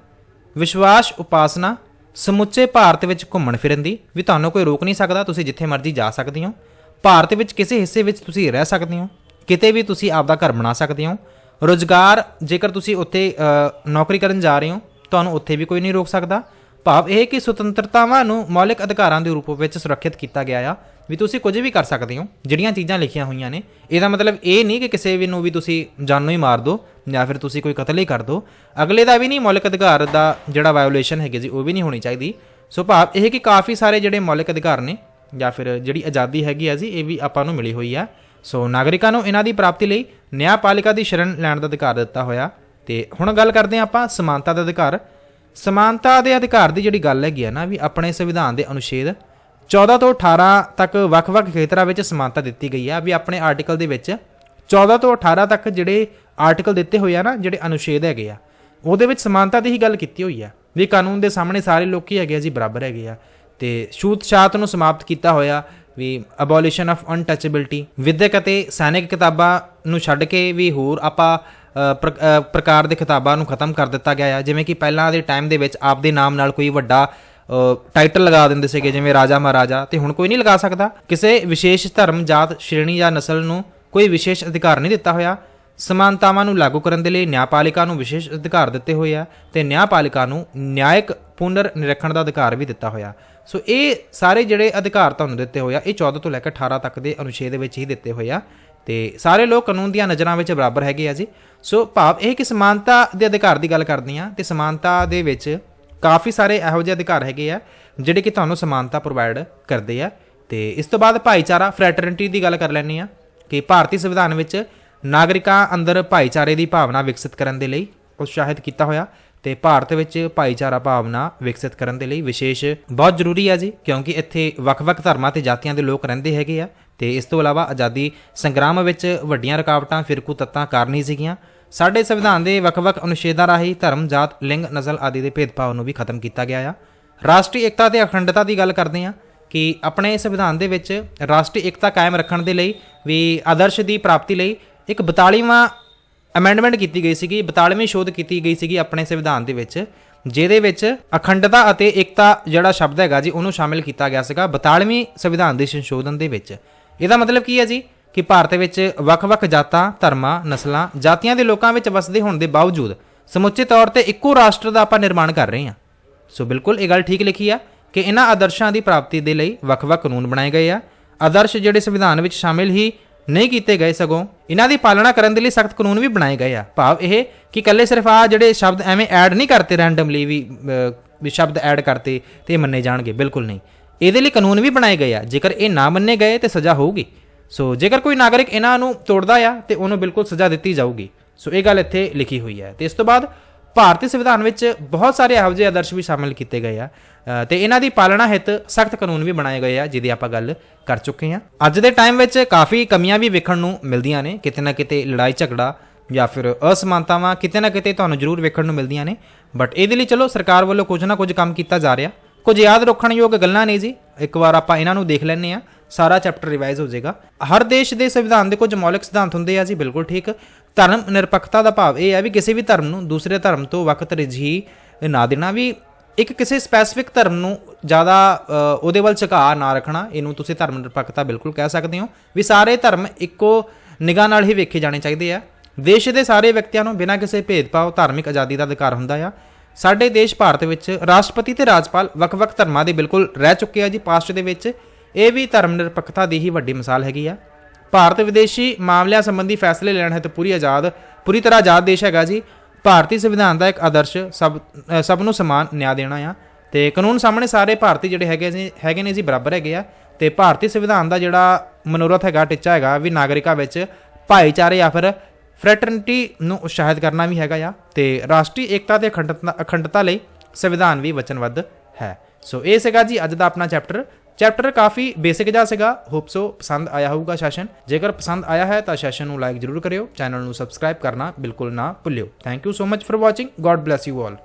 Speaker 1: ਵਿਸ਼ਵਾਸ, ਉਪਾਸਨਾ, ਸਮੁੱਚੇ ਭਾਰਤ ਵਿੱਚ ਘੁੰਮਣ ਫਿਰਨ ਦੀ, ਵੀ ਤੁਹਾਨੂੰ ਕੋਈ ਰੋਕ ਨਹੀਂ ਸਕਦਾ, ਤੁਸੀਂ ਜਿੱਥੇ ਮਰਜ਼ੀ ਜਾ ਸਕਦੇ ਹੋ। ਭਾਰਤ ਵਿੱਚ ਕਿਸੇ ਹਿੱਸੇ ਵਿੱਚ ਤੁਸੀਂ ਰਹਿ ਸਕਦੇ ਹੋ, ਕਿਤੇ ਵੀ ਤੁਸੀਂ ਆਪਦਾ ਘਰ ਬਣਾ ਸਕਦੇ ਹੋ। ਰੋਜ਼ਗਾਰ, ਜੇਕਰ ਤੁਸੀਂ ਉੱਥੇ ਨੌਕਰੀ ਕਰਨ ਜਾ ਰਹੇ ਹੋ, ਤੁਹਾਨੂੰ ਉੱਥੇ ਵੀ ਕੋਈ ਨਹੀਂ ਰੋਕ ਸਕਦਾ। ਭਾਵ ਇਹ ਕਿ ਸੁਤੰਤਰਤਾਵਾਂ ਨੂੰ ਮੌਲਿਕ ਅਧਿਕਾਰਾਂ ਦੇ ਰੂਪ ਵਿੱਚ ਸੁਰੱਖਿਅਤ ਕੀਤਾ ਗਿਆ ਆ ਵੀ ਤੁਸੀਂ ਕੁਝ ਵੀ ਕਰ ਸਕਦੇ ਹੋ, ਜਿਹੜੀਆਂ ਚੀਜ਼ਾਂ ਲਿਖੀਆਂ ਹੋਈਆਂ ਨੇ। ਇਹਦਾ ਮਤਲਬ ਇਹ ਨਹੀਂ ਕਿ ਕਿਸੇ ਵੀ ਨੂੰ ਵੀ ਤੁਸੀਂ ਜਾਨੋਂ ਹੀ ਮਾਰ ਦਿਓ ਜਾਂ ਫਿਰ ਤੁਸੀਂ ਕੋਈ ਕਤਲ ਹੀ ਕਰ ਦਿਓ ਅਗਲੇ ਦਾ ਵੀ ਨਹੀਂ, ਮੌਲਿਕ ਅਧਿਕਾਰ ਦਾ ਜਿਹੜਾ ਵਾਇਓਲੇਸ਼ਨ ਹੈਗੀ ਜੀ, ਉਹ ਵੀ ਨਹੀਂ ਹੋਣੀ ਚਾਹੀਦੀ। ਸੋ ਭਾਵ ਇਹ ਕਿ ਕਾਫੀ ਸਾਰੇ ਜਿਹੜੇ ਮੌਲਿਕ ਅਧਿਕਾਰ ਨੇ ਜਾਂ ਫਿਰ ਜਿਹੜੀ ਆਜ਼ਾਦੀ ਹੈਗੀ ਆ ਜੀ, ਇਹ ਵੀ ਆਪਾਂ ਨੂੰ ਮਿਲੀ ਹੋਈ ਆ। ਸੋ ਨਾਗਰਿਕਾਂ ਨੂੰ ਇਹਨਾਂ ਦੀ ਪ੍ਰਾਪਤੀ ਲਈ ਨਿਆਂਪਾਲਿਕਾ ਦੀ ਸ਼ਰਨ ਲੈਣ ਦਾ ਅਧਿਕਾਰ ਦਿੱਤਾ ਹੋਇਆ। ਤੇ ਹੁਣ ਗੱਲ ਕਰਦੇ ਹਾਂ ਆਪਾਂ ਸਮਾਨਤਾ ਦਾ ਅਧਿਕਾਰ। ਸਮਾਨਤਾ ਦੇ ਅਧਿਕਾਰ ਦੀ ਜਿਹੜੀ ਗੱਲ ਹੈਗੀ ਆ ਨਾ, ਵੀ ਆਪਣੇ ਸੰਵਿਧਾਨ ਦੇ ਅਨੁਛੇਦ 14 ਤੋਂ 18 ਤੱਕ ਵੱਖ-ਵੱਖ ਖੇਤਰਾਂ ਵਿੱਚ ਸਮਾਨਤਾ ਦਿੱਤੀ ਗਈ ਆ, ਵੀ ਆਪਣੇ ਆਰਟੀਕਲ ਦੇ ਵਿੱਚ 14 ਤੋਂ 18 ਤੱਕ ਜਿਹੜੇ ਆਰਟੀਕਲ ਦਿੱਤੇ ਹੋਏ ਆ ਨਾ, ਜਿਹੜੇ ਅਨੁਛੇਦ ਹੈਗੇ ਆ, ਉਹਦੇ ਵਿੱਚ ਸਮਾਨਤਾ ਦੀ ਹੀ ਗੱਲ ਕੀਤੀ ਹੋਈ ਆ, ਵੀ ਕਾਨੂੰਨ ਦੇ ਸਾਹਮਣੇ ਸਾਰੇ ਲੋਕੀ ਹੈਗੇ ਆ ਜੀ ਬਰਾਬਰ ਹੈਗੇ ਆ, ਤੇ ਛੂਤ ਛਾਤ ਨੂੰ ਸਮਾਪਤ ਕੀਤਾ ਹੋਇਆ, ਵੀ ਅਬੋਲੀਸ਼ਨ ਆਫ ਅਨਟੱਚੇਬਿਲਟੀ ਵਿਦਿਅਕ ਅਤੇ ਸੈਨਿਕ ਕਿਤਾਬਾਂ ਨੂੰ ਛੱਡ ਕੇ ਵੀ ਹੋਰ ਆਪਾਂ ਪ੍ਰਕਾਰ ਦੇ ਕਿਤਾਬਾਂ ਨੂੰ ਖਤਮ ਕਰ ਦਿੱਤਾ ਗਿਆ ਹੈ ਜਿਵੇਂ ਕਿ ਪਹਿਲਾਂ ਦੇ ਟਾਈਮ ਦੇ ਵਿੱਚ ਆਪ ਦੇ ਨਾਮ ਨਾਲ ਕੋਈ ਵੱਡਾ ਟਾਈਟਲ ਲਗਾ ਦਿੰਦੇ ਸੀਗੇ ਜਿਵੇਂ ਰਾਜਾ ਮਹਾਰਾਜਾ, ਤੇ ਹੁਣ ਕੋਈ ਨਹੀਂ ਲਗਾ ਸਕਦਾ। ਕਿਸੇ ਵਿਸ਼ੇਸ਼ ਧਰਮ, ਜਾਤ, ਸ਼੍ਰੇਣੀ ਜਾਂ ਨਸਲ ਨੂੰ ਕੋਈ ਵਿਸ਼ੇਸ਼ ਅਧਿਕਾਰ ਨਹੀਂ ਦਿੱਤਾ ਹੋਇਆ। ਸਮਾਨਤਾਵਾਂ ਨੂੰ ਲਾਗੂ ਕਰਨ ਦੇ ਲਈ ਨਿਆਂਪਾਲਿਕਾ ਨੂੰ ਵਿਸ਼ੇਸ਼ ਅਧਿਕਾਰ ਦਿੱਤੇ ਹੋਏ ਆ ਤੇ ਨਿਆਂਪਾਲਿਕਾ ਨੂੰ ਨਿਆਇਕ ਪੁਨਰ ਨਿਰੀਖਣ ਦਾ ਅਧਿਕਾਰ ਵੀ ਦਿੱਤਾ ਹੋਇਆ। ਸੋ ਇਹ ਸਾਰੇ ਜਿਹੜੇ ਅਧਿਕਾਰ ਤੁਹਾਨੂੰ ਦਿੱਤੇ ਹੋਏ ਆ, ਇਹ 14 ਤੋਂ ਲੈ ਕੇ 18 ਤੱਕ ਦੇ ਅਨੁਛੇਦ ਵਿੱਚ ਹੀ ਦਿੱਤੇ ਹੋਏ ਆ। ਤੇ ਸਾਰੇ ਲੋਕ ਕਾਨੂੰਨ ਦੀਆਂ ਨਜ਼ਰਾਂ ਵਿੱਚ ਬਰਾਬਰ ਹੈਗੇ ਆ ਜੀ। ਸੋ ਭਾਵ ਇਹ ਕਿ ਸਮਾਨਤਾ ਦੇ ਅਧਿਕਾਰ ਦੀ ਗੱਲ ਕਰਦੀ ਆ ਤੇ ਸਮਾਨਤਾ ਦੇ ਵਿੱਚ ਕਾਫੀ ਸਾਰੇ ਇਹੋ ਜਿਹੇ ਅਧਿਕਾਰ ਹੈਗੇ ਆ, ਜਿਹੜੇ ਕਿ ਤੁਹਾਨੂੰ ਸਮਾਨਤਾ ਪ੍ਰੋਵਾਈਡ ਕਰਦੇ ਆ। ਤੇ ਇਸ ਤੋਂ ਬਾਅਦ ਭਾਈਚਾਰਾ ਫਰੈਟਰਨਿਟੀ ਦੀ ਗੱਲ ਕਰ ਲੈਣੀ ਆ ਕਿ ਭਾਰਤੀ ਸੰਵਿਧਾਨ ਵਿੱਚ ਨਾਗਰਿਕਾਂ ਅੰਦਰ ਭਾਈਚਾਰੇ ਦੀ ਭਾਵਨਾ ਵਿਕਸਿਤ ਕਰਨ ਦੇ ਲਈ ਉਤਸ਼ਾਹਿਤ ਕੀਤਾ ਹੋਇਆ ਤੇ ਭਾਰਤ ਵਿੱਚ ਭਾਈਚਾਰਾ ਭਾਵਨਾ ਵਿਕਸਿਤ ਕਰਨ ਦੇ ਲਈ ਵਿਸ਼ੇਸ਼ ਬਹੁਤ ਜ਼ਰੂਰੀ ਹੈ ਜੀ, ਕਿਉਂਕਿ ਇੱਥੇ ਵੱਖ-ਵੱਖ ਧਰਮਾਂ ਤੇ ਜਾਤੀਆਂ ਦੇ ਲੋਕ ਰਹਿੰਦੇ ਹੈਗੇ ਆ। ਤੇ ਇਸ ਤੋਂ ਇਲਾਵਾ ਆਜ਼ਾਦੀ ਸੰਗਰਾਮ ਵਿੱਚ ਵੱਡੀਆਂ ਰੁਕਾਵਟਾਂ, ਫਿਰਕੂ ਤੱਤਾਂ ਕਾਰਨ ਹੀ ਸੀਗੀਆਂ। ਸਾਡੇ ਸੰਵਿਧਾਨ ਦੇ ਵੱਖ-ਵੱਖ ਅਨੁਛੇਦਾਂ ਰਾਹੀਂ ਧਰਮ, ਜਾਤ, ਲਿੰਗ, ਨਸਲ ਆਦਿ ਦੇ ਭੇਦਭਾਵ ਨੂੰ ਵੀ ਖਤਮ ਕੀਤਾ ਗਿਆ ਆ। ਰਾਸ਼ਟਰੀ ਏਕਤਾ ਤੇ ਅਖੰਡਤਾ ਦੀ ਗੱਲ ਕਰਦੇ ਹਾਂ ਕਿ ਆਪਣੇ ਸੰਵਿਧਾਨ ਦੇ ਵਿੱਚ ਰਾਸ਼ਟਰੀ ਏਕਤਾ ਕਾਇਮ ਰੱਖਣ ਦੇ ਲਈ ਵੀ ਆਦਰਸ਼ ਦੀ ਪ੍ਰਾਪਤੀ ਲਈ ਇੱਕ 42ਵਾਂ ਅਮੈਂਡਮੈਂਟ ਕੀਤੀ ਗਈ ਸੀਗੀ 42ਵੀਂ ਸ਼ੋਧ ਕੀਤੀ ਗਈ ਸੀਗੀ ਆਪਣੇ ਸੰਵਿਧਾਨ ਦੇ ਵਿੱਚ, ਜਿਹਦੇ ਵਿੱਚ ਅਖੰਡਤਾ ਅਤੇ ਏਕਤਾ ਜਿਹੜਾ ਸ਼ਬਦ ਹੈਗਾ ਜੀ, ਉਹਨੂੰ ਸ਼ਾਮਿਲ ਕੀਤਾ ਗਿਆ ਸੀਗਾ 42ਵੀਂ ਸੰਵਿਧਾਨ ਦੇ ਸੰਸ਼ੋਧਨ ਦੇ ਵਿੱਚ। ਇਹਦਾ ਮਤਲਬ ਕੀ ਹੈ ਜੀ? ਕਿ ਭਾਰਤ ਵਿੱਚ ਵੱਖ-ਵੱਖ ਜਾਤਾਂ, ਧਰਮਾਂ, ਨਸਲਾਂ, ਜਾਤੀਆਂ ਦੇ ਲੋਕਾਂ ਵਿੱਚ ਵਸਦੇ ਹੋਣ ਦੇ ਬਾਵਜੂਦ ਸਮੁੱਚੇ ਤੌਰ ਤੇ ਇੱਕੋ ਰਾਸ਼ਟਰ ਦਾ ਆਪਾਂ ਨਿਰਮਾਣ ਕਰ ਰਹੇ ਹਾਂ। ਸੋ ਬਿਲਕੁਲ ਇਹ ਗੱਲ ਠੀਕ ਲਿਖੀ ਆ ਕਿ ਇਹਨਾਂ ਆਦਰਸ਼ਾਂ ਦੀ ਪ੍ਰਾਪਤੀ ਦੇ ਲਈ ਵੱਖ-ਵੱਖ ਕਾਨੂੰਨ ਬਣਾਏ ਗਏ ਆ। ਆਦਰਸ਼ ਜਿਹੜੇ ਸੰਵਿਧਾਨ ਵਿੱਚ ਸ਼ਾਮਿਲ ਹੀ ਨਹੀਂ ਕੀਤੇ ਗਏ ਸਗੋਂ ਇਹਨਾਂ ਦੀ ਪਾਲਣਾ ਕਰਨ ਦੇ ਲਈ ਸਖਤ ਕਾਨੂੰਨ ਵੀ ਬਣਾਏ ਗਏ ਆ। ਭਾਵ ਇਹ ਕਿ ਇਕੱਲੇ ਸਿਰਫ ਆ ਜਿਹੜੇ ਸ਼ਬਦ ਐਵੇਂ ਐਡ ਨਹੀਂ ਕਰਤੇ ਰੈਂਡਮਲੀ ਵੀ ਵੀ ਸ਼ਬਦ ਐਡ ਕਰਤੇ ਤੇ ਇਹ ਮੰਨੇ ਜਾਣਗੇ। ਬਿਲਕੁਲ ਨਹੀਂ। ਇਹਦੇ ਲਈ ਕਾਨੂੰਨ ਵੀ ਬਣਾਏ ਗਏ ਆ। ਜੇਕਰ ਇਹ ਨਾ ਮੰਨੇ ਗਏ ਤੇ ਸਜ਼ਾ ਹੋਊਗੀ। ਸੋ ਜੇਕਰ ਕੋਈ ਨਾਗਰਿਕ ਇਹਨਾਂ ਨੂੰ ਤੋੜਦਾ ਆ ਤੇ ਉਹਨੂੰ ਬਿਲਕੁਲ ਸਜ਼ਾ ਦਿੱਤੀ ਜਾਊਗੀ। ਸੋ ਇਹ ਗੱਲ ਇੱਥੇ ਲਿਖੀ ਹੋਈ ਹੈ। ਤੇ ਇਸ ਤੋਂ ਬਾਅਦ ਭਾਰਤੀ ਸੰਵਿਧਾਨ ਵਿੱਚ ਬਹੁਤ ਸਾਰੇ ਇਹੋ ਜਿਹੇ ਆਦਰਸ਼ ਵੀ ਸ਼ਾਮਿਲ ਕੀਤੇ ਗਏ ਆ। ਅ, ਤੇ ਇਹਨਾਂ ਦੀ ਪਾਲਣਾ ਹਿੱਤ ਸਖਤ ਕਾਨੂੰਨ ਵੀ ਬਣਾਏ ਗਏ ਆ ਜਿਹਦੀ ਆਪਾਂ ਗੱਲ ਕਰ ਚੁੱਕੇ ਹਾਂ। ਅੱਜ ਦੇ ਟਾਈਮ ਵਿੱਚ ਕਾਫੀ ਕਮੀਆਂ ਵੀ ਵੇਖਣ ਨੂੰ ਮਿਲਦੀਆਂ ਨੇ। ਕਿਤੇ ਨਾ ਕਿਤੇ ਲੜਾਈ ਝਗੜਾ ਜਾਂ ਫਿਰ ਅਸਮਾਨਤਾਵਾਂ ਕਿਤੇ ਨਾ ਕਿਤੇ ਤੁਹਾਨੂੰ ਜ਼ਰੂਰ ਵੇਖਣ ਨੂੰ ਮਿਲਦੀਆਂ ਨੇ। ਬਟ ਇਹਦੇ ਲਈ ਚਲੋ ਸਰਕਾਰ ਵੱਲੋਂ ਕੁਝ ਨਾ ਕੁਝ ਕੰਮ ਕੀਤਾ ਜਾ ਰਿਹਾ। ਕੁਝ ਯਾਦ ਰੱਖਣਯੋਗ ਗੱਲਾਂ ਨੇ ਜੀ। ਇੱਕ ਵਾਰ ਆਪਾਂ ਇਹਨਾਂ ਨੂੰ ਦੇਖ ਲੈਂਦੇ ਆ ਸਾਰਾ ਚੈਪਟਰ ਰਿਵਾਈਜ਼ ਹੋ ਜਾਏਗਾ। ਹਰ ਦੇਸ਼ ਦੇ ਸੰਵਿਧਾਨ ਦੇ ਕੁਝ ਮੌਲਿਕ ਸਿਧਾਂਤ ਹੁੰਦੇ ਆ ਜੀ, ਬਿਲਕੁਲ ਠੀਕ। ਧਰਮ ਨਿਰਪੱਖਤਾ ਦਾ ਭਾਵ ਇਹ ਹੈ ਵੀ ਕਿਸੇ ਵੀ ਧਰਮ ਨੂੰ ਦੂਸਰੇ ਧਰਮ ਤੋਂ ਵੱਖ ਤਰਜੀਹ ਨਾ ਦੇਣਾ। ਵੀ ਇੱਕ ਕਿਸੇ ਸਪੈਸੀਫਿਕ ਧਰਮ ਨੂੰ ਜ਼ਿਆਦਾ ਉਹਦੇ ਵੱਲ ਝੁਕਾਅ ਨਾ ਰੱਖਣਾ, ਇਹਨੂੰ ਤੁਸੀਂ ਧਰਮ ਨਿਰਪੱਖਤਾ ਬਿਲਕੁਲ ਕਹਿ ਸਕਦੇ ਹੋ। ਵੀ ਸਾਰੇ ਧਰਮ ਇੱਕੋ ਨਿਗਾਹ ਨਾਲ ਹੀ ਵੇਖੇ ਜਾਣੇ ਚਾਹੀਦੇ ਆ। ਦੇਸ਼ ਦੇ ਸਾਰੇ ਵਿਅਕਤੀਆਂ ਨੂੰ ਬਿਨਾਂ ਕਿਸੇ ਭੇਦਭਾਵ ਧਾਰਮਿਕ ਆਜ਼ਾਦੀ ਦਾ ਅਧਿਕਾਰ ਹੁੰਦਾ ਆ। ਸਾਡੇ ਦੇਸ਼ ਭਾਰਤ ਵਿੱਚ ਰਾਸ਼ਟਰਪਤੀ ਤੇ ਰਾਜਪਾਲ ਵੱਖ-ਵੱਖ ਧਰਮਾਂ ਦੇ ਬਿਲਕੁਲ ਰਹਿ ਚੁੱਕੇ ਆ ਜੀ ਪਾਸਟ ਦੇ ਵਿੱਚ। ਇਹ ਵੀ ਧਰਮ ਨਿਰਪੱਖਤਾ ਦੀ ਹੀ ਵੱਡੀ ਮਿਸਾਲ ਹੈਗੀ ਆ। ਭਾਰਤ ਵਿਦੇਸ਼ੀ ਮਾਮਲਿਆਂ ਸੰਬੰਧੀ ਫੈਸਲੇ ਲੈਣ ਹੈ ਤੇ ਪੂਰੀ ਆਜ਼ਾਦ, ਪੂਰੀ ਤਰ੍ਹਾਂ ਆਜ਼ਾਦ ਦੇਸ਼ ਹੈਗਾ ਜੀ। ਭਾਰਤੀ ਸੰਵਿਧਾਨ ਦਾ ਇੱਕ ਆਦਰਸ਼ ਸਭ ਸਭ ਨੂੰ ਸਮਾਨ ਨਿਆਂ ਦੇਣਾ ਆ। ਤੇ ਕਾਨੂੰਨ ਸਾਹਮਣੇ ਸਾਰੇ ਭਾਰਤੀ ਜਿਹੜੇ ਹੈਗੇ ਜੀ, ਹੈਗੇ ਨੇ ਜੀ, ਬਰਾਬਰ ਹੈਗੇ ਆ। ਤੇ ਭਾਰਤੀ ਸੰਵਿਧਾਨ ਦਾ ਜਿਹੜਾ ਮਨੋਰਥ ਹੈਗਾ, ਟਿੱਚਾ ਹੈਗਾ, ਵੀ ਨਾਗਰਿਕਾਂ ਵਿੱਚ ਭਾਈਚਾਰੇ ਜਾਂ ਫਿਰ ਫ੍ਰੈਟਰਨਿਟੀ ਨੂੰ ਉਤਸ਼ਾਹਿਤ ਕਰਨਾ ਵੀ ਹੈਗਾ ਆ। ਤੇ ਰਾਸ਼ਟਰੀ ਏਕਤਾ ਤੇ ਅਖੰਡਤਾ ਅਖੰਡਤਾ ਲਈ ਸੰਵਿਧਾਨ ਵੀ ਵਚਨਬੱਧ ਹੈ। ਸੋ ਇਹ ਸੀਗਾ ਜੀ ਅੱਜ ਦਾ ਆਪਣਾ ਚੈਪਟਰ। ਚੈਪਟਰ ਕਾਫੀ ਬੇਸਿਕ ਜਿਹਾ ਸੀਗਾ। ਹੋਪ ਸੋ ਪਸੰਦ ਆਇਆ ਹੋਊਗਾ ਸੈਸ਼ਨ ਜੇਕਰ ਪਸੰਦ ਆਇਆ ਹੈ ਤਾਂ ਸੈਸ਼ਨ ਨੂੰ ਲਾਈਕ ਜ਼ਰੂਰ ਕਰਿਓ। ਚੈਨਲ ਨੂੰ ਸਬਸਕ੍ਰਾਈਬ ਕਰਨਾ ਬਿਲਕੁਲ ਨਾ ਭੁੱਲਿਓ। Thank you so much for watching god bless you all